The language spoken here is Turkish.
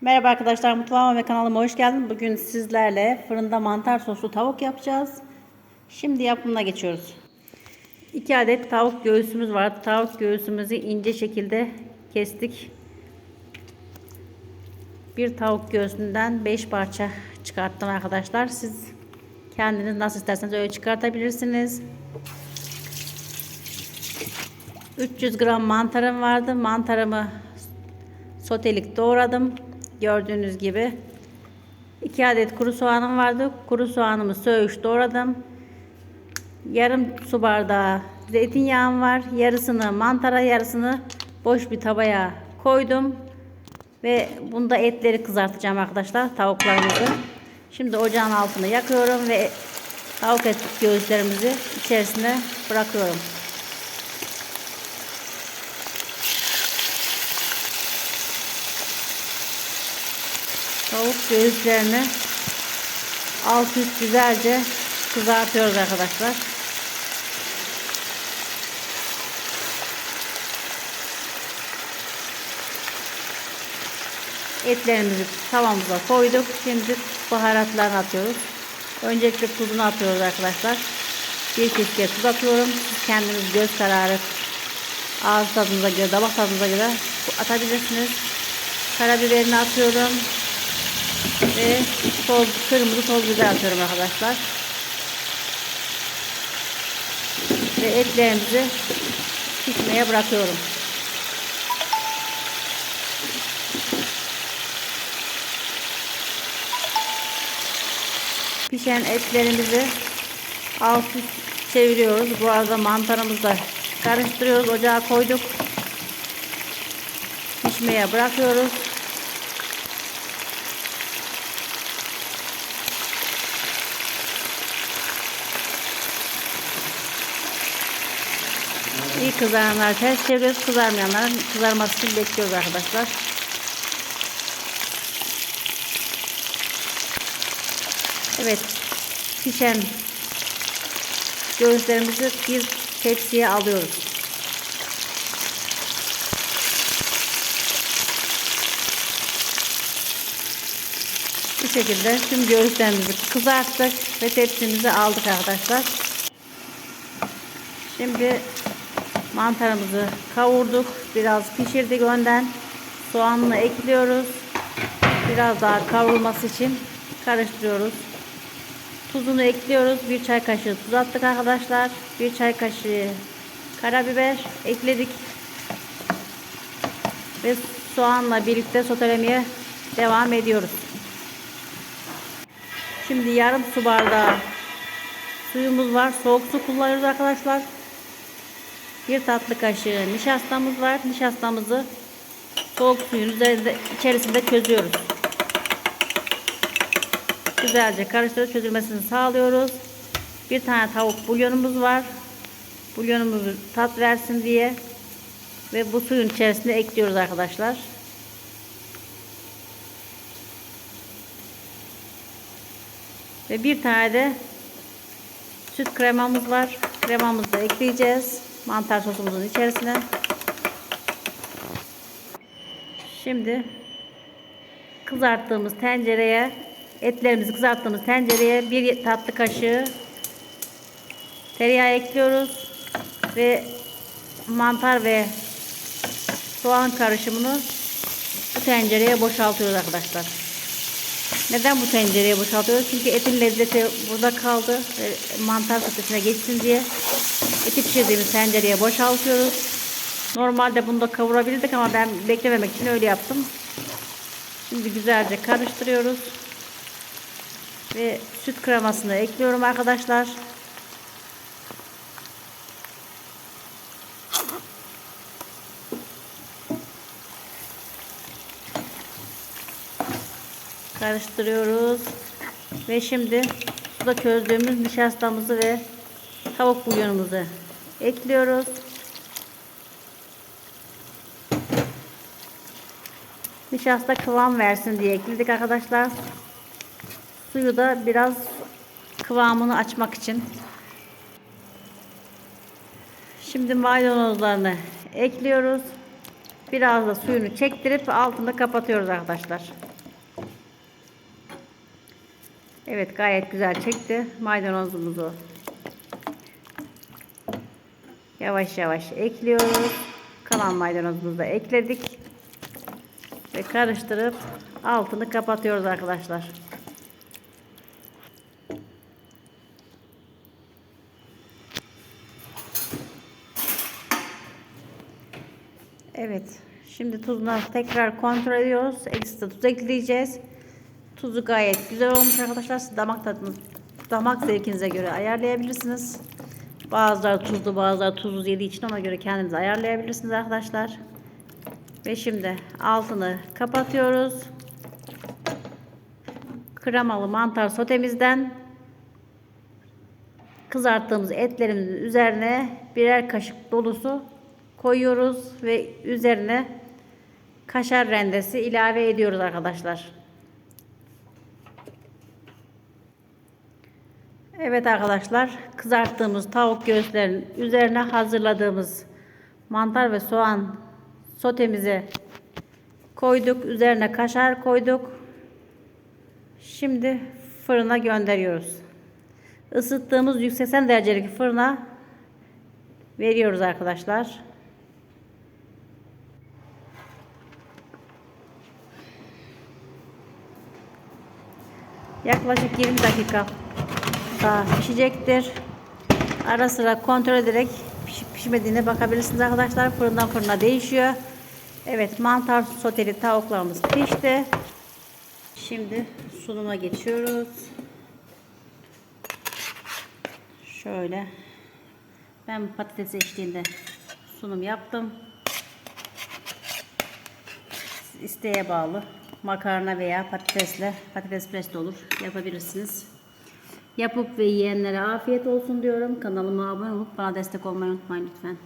Merhaba arkadaşlar mutfağıma ve kanalıma hoş geldiniz. Bugün sizlerle fırında mantar soslu tavuk yapacağız. Şimdi yapımına geçiyoruz. 2 adet tavuk göğsümüz var. Tavuk göğsümüzü ince şekilde kestik. Bir tavuk göğsünden 5 parça çıkarttım arkadaşlar. Siz kendiniz nasıl isterseniz öyle çıkartabilirsiniz. 300 gram mantarım vardı. Mantarımı sotelik doğradım. Gördüğünüz gibi. 2 adet kuru soğanım vardı. Kuru soğanımı söğüş doğradım. Yarım su bardağı zeytinyağım var. Yarısını mantara, yarısını boş bir tabaya koydum. Ve bunda etleri kızartacağım arkadaşlar. Tavuklarımızı. Şimdi ocağın altını yakıyorum ve tavuk et göğüslerimizi içerisine bırakıyorum. Tavuk göğüslerini alt üst güzelce kızartıyoruz arkadaşlar. Etlerimizi tavamıza koyduk. Şimdi baharatlarını atıyoruz. Öncelikle tuzunu atıyoruz arkadaşlar. Bir keşke tuz atıyorum. Kendiniz göz kararı ağız tadınıza göre, damak tadınıza göre atabilirsiniz. Karabiberini atıyorum. Ve toz, kırmızı toz biber atıyorum arkadaşlar. Ve etlerimizi pişmeye bırakıyorum. Pişen etlerimizi alt üst çeviriyoruz. Bu arada mantarımızı da karıştırıyoruz. Ocağa koyduk. Pişmeye bırakıyoruz. Kızaranlar ters çeviriyoruz. Kızarmayanların kızarması için bekliyoruz arkadaşlar. Evet. Pişen göğüslerimizi bir tepsiye alıyoruz. Bu şekilde tüm göğüslerimizi kızarttık ve tepsimizi aldık arkadaşlar. Şimdi mantarımızı kavurduk. Biraz pişirdik önden. Soğanını ekliyoruz. Biraz daha kavrulması için karıştırıyoruz. Tuzunu ekliyoruz. Bir çay kaşığı tuz attık arkadaşlar. Bir çay kaşığı karabiber ekledik. Ve soğanla birlikte sotelemeye devam ediyoruz. Şimdi yarım su bardağı suyumuz var. Soğuk su kullanıyoruz arkadaşlar. Bir tatlı kaşığı nişastamız var. Nişastamızı soğuk suyun üzerinde içerisinde çözüyoruz. Güzelce karıştırıp çözülmesini sağlıyoruz. Bir tane tavuk bulyonumuz var. Bulyonumuzu tat versin diye ve bu suyun içerisine ekliyoruz arkadaşlar. Ve bir tane de süt kremamız var. Kremamızı da ekleyeceğiz mantar sosumuzun içerisine. Şimdi kızarttığımız tencereye etlerimizi kızarttığımız tencereye bir tatlı kaşığı tereyağı ekliyoruz ve mantar ve soğan karışımını bu tencereye boşaltıyoruz arkadaşlar. Neden bu tencereye boşaltıyoruz? Çünkü etin lezzeti burada kaldı. Mantar sotesine geçsin diye eti pişirdiğimiz tencereye boşaltıyoruz. Normalde bunu da kavurabilirdik ama ben beklememek için öyle yaptım. Şimdi güzelce karıştırıyoruz. Ve süt kremasını ekliyorum arkadaşlar. Karıştırıyoruz. Ve şimdi suda çözdüğümüz nişastamızı ve tavuk bulyonumuzu ekliyoruz. Nişasta kıvam versin diye ekledik arkadaşlar. Suyu da biraz kıvamını açmak için. Şimdi maydanozlarını ekliyoruz. Biraz da suyunu çektirip altını kapatıyoruz arkadaşlar. Evet gayet güzel çekti maydanozumuzu. Yavaş yavaş ekliyoruz. Kalan maydanozumuzu da ekledik. Ve karıştırıp altını kapatıyoruz arkadaşlar. Evet. Şimdi tuzunu tekrar kontrol ediyoruz. Ekstra tuz ekleyeceğiz. Tuzu gayet güzel olmuş arkadaşlar. Siz damak tadınız, damak zevkinize göre ayarlayabilirsiniz. Bazıları tuzlu, bazıları tuzsuz yediği için ona göre kendiniz ayarlayabilirsiniz arkadaşlar. Ve şimdi altını kapatıyoruz. Kremalı mantar sotemizden kızarttığımız etlerimizin üzerine birer kaşık dolusu koyuyoruz ve üzerine kaşar rendesi ilave ediyoruz arkadaşlar. Evet arkadaşlar kızarttığımız tavuk göğüslerinin üzerine hazırladığımız mantar ve soğan sotemizi koyduk. Üzerine kaşar koyduk. Şimdi fırına gönderiyoruz. Isıttığımız 180 derecelik fırına veriyoruz arkadaşlar. Yaklaşık 20 dakika daha pişecektir. Ara sıra kontrol ederek pişip pişmediğine bakabilirsiniz arkadaşlar. Fırından fırına değişiyor. Evet mantar soteli tavuklarımız pişti. Şimdi sunuma geçiyoruz. Şöyle. Ben patates eşliğinde sunum yaptım. İsteğe bağlı. Makarna veya patatesle, patates pres olur. Yapabilirsiniz. Yapıp ve yiyenlere afiyet olsun diyorum. Kanalıma abone olup bana destek olmayı unutmayın lütfen.